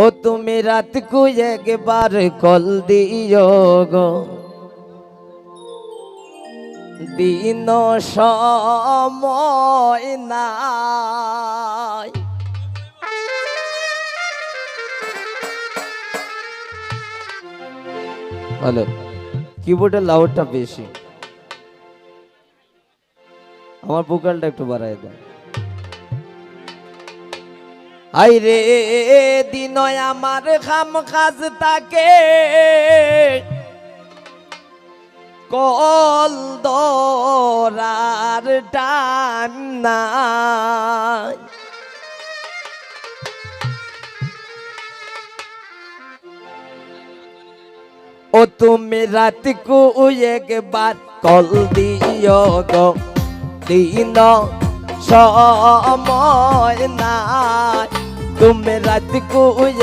ও তুমি রাত কু একবার কল দিও গো। দিন সময় নাই। হ্যালো কিবোর্ডের লাউডটা বেশি। আমার ভোকালটা একটু বাড়াই দাও আই রে, দিন আমার খাম কাজ তাকে। কল দরার টান নাই। ও তুমি রাত কু একবার কল দিও গো। দিন সময় নাই। তুমি রাত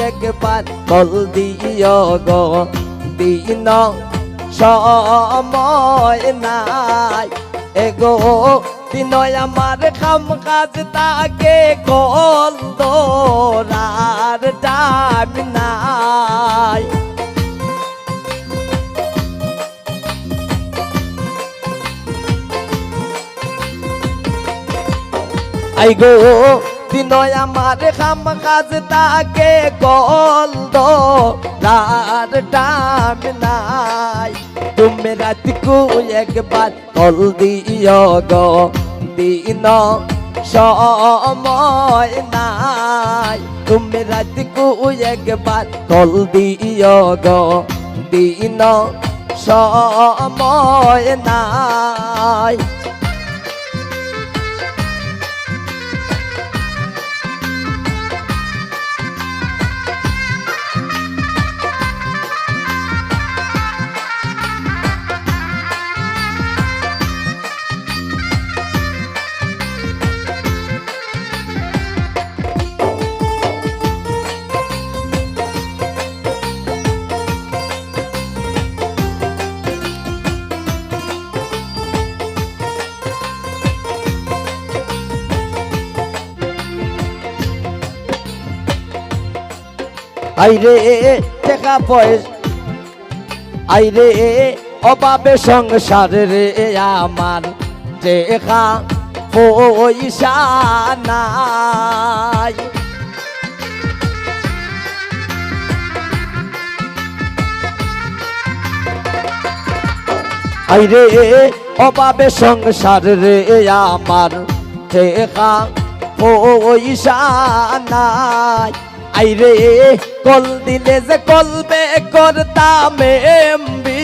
একবার কল দিও গো দিন সময় নাই এগো দিন আমার কাম কাজ তাকে কল দোরার টান নাই আই গো দিনয় আমার কাম কাজ তাকে কল দো রার টান নাই। তুমি রাত কু একবার কল দিও গো, দিন সময় নাই। তুমি রাত কু একবার কল দিও গো, দিন সময় নাই। আইরে টাকা পয়সা। আইরে অভাবে সংসার রে আমার টেকা পয়সা নাই। আইরে অভাবে সংসার রে আমার টেকা পয়সা নাই। আইরে, কল দিলে যে কলবে করতাম এমবি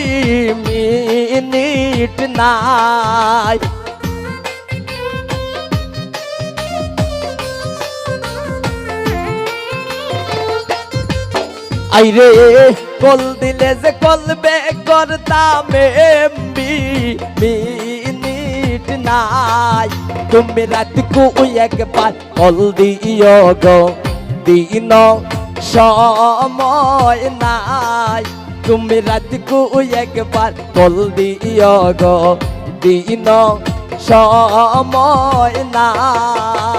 মিনিট নাই। আইরে, কল দিলে যে কলবে করতাম এমবি মিনিট নাই। তুমি রাত কু একবার কল দিও গো দিন সময় নাই। তুমি রাত কু একবার কল দিও গো। দিন সময় নাই।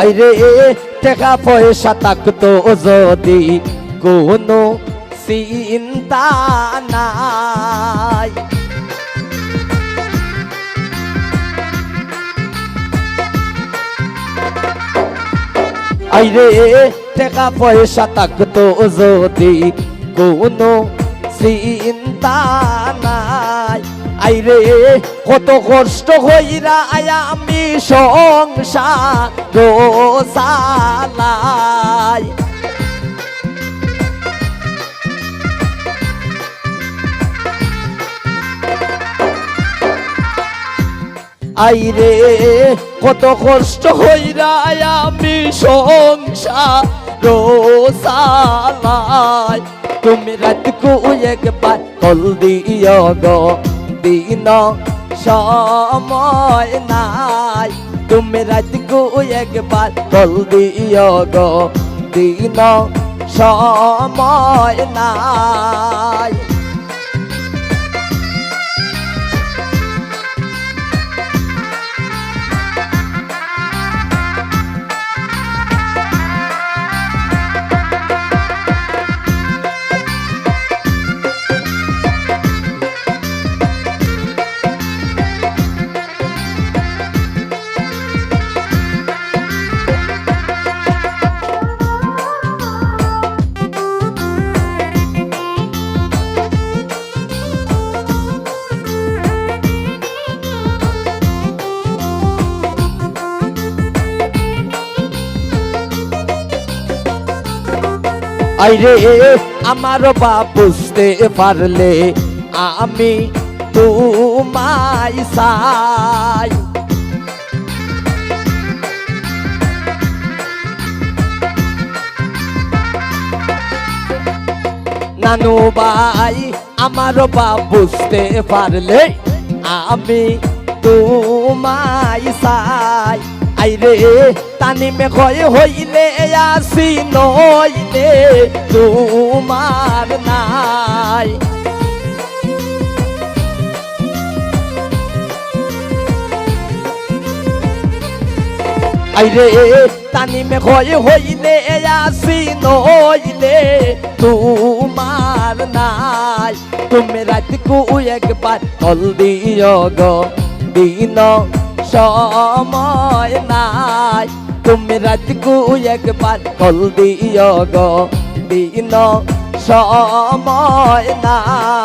আইরে টাকা পয়সা থাকতো যদি কোনো চিন্তা নাই। আইরে টাকা পয়সা থাকতো যদি কোনো চিন্তা নাই। আইরে, কত কষ্ট হইরা আয়া আমি সংসার সালাই আইরে, কত কষ্ট হইরা আমি সংসার রোসালাই তুমি রাতকু একবার কল গো। দিন সময় নাই। তুমি রাতকু একবার বল দিও গো দিন সময় নাই। আইরে, আমার বা বুঝতে পারলে আমি তোমায় সাই নানু ভাই, আমার বা বুঝতে পারলে আমি তোমায় সাই আইরে তানি মে কয় হইলে, আসি নইলে তোমার নাই। আইরে, তানি মে কয় হইলে, আসি নইলে তোমার নাই। তুমি রাতকু একবার কল দিও গো, দিন সময় নাই। তুমি রাজকু একবার কল দিও গো দিন সময় নাই।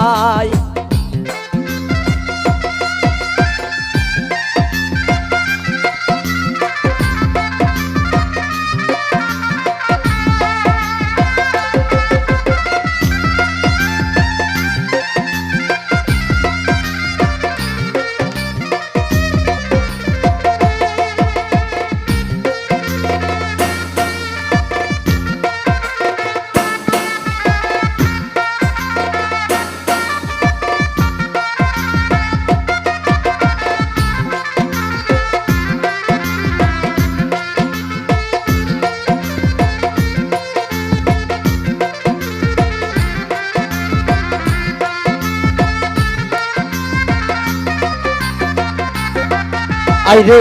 আইরে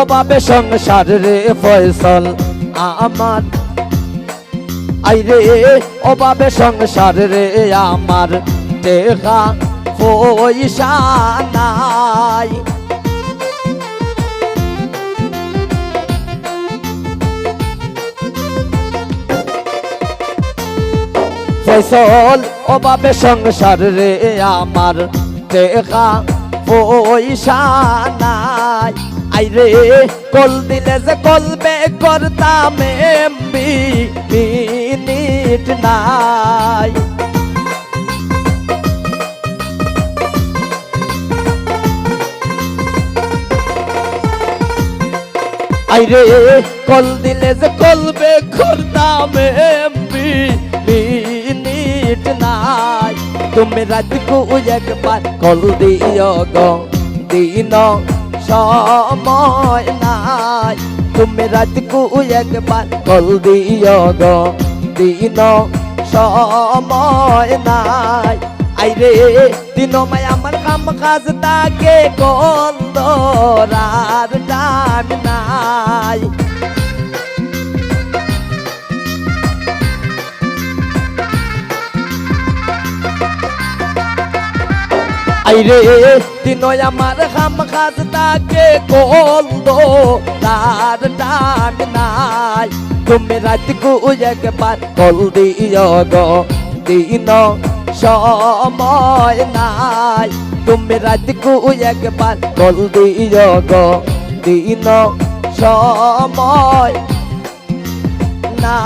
অভাবে সংসার রে, ফয়সল আমার। আইরে অভাবে সংসার রে, আমার দেখা পয়সা নাই। ফসল অভাবে সংসার রে, আমার দেখা পয়সা নাই। আইরে, কল দিলে যে কলবে করতাম এমবি নাই। আইরে, কল দিলে যে কলবে করতাম এমবি নাই। তুমি রাতকু একবার কল দিও গো, দিন সময় নাই। তুমি রাতকু একবার কল দিও গো, দিন সময় নাই। আইরে, দিন মায়, আমার কাম কাজ তাকে কল দরার ডান নাই। আইরে দিনয় আমার খাম খাস তাকে দো তার ডাক নাই। তুমি রাতকু একবার কল দিও গো, দিন সময় নাই। তুমি রাতকু একবার কল দিও গো, দিন সময় না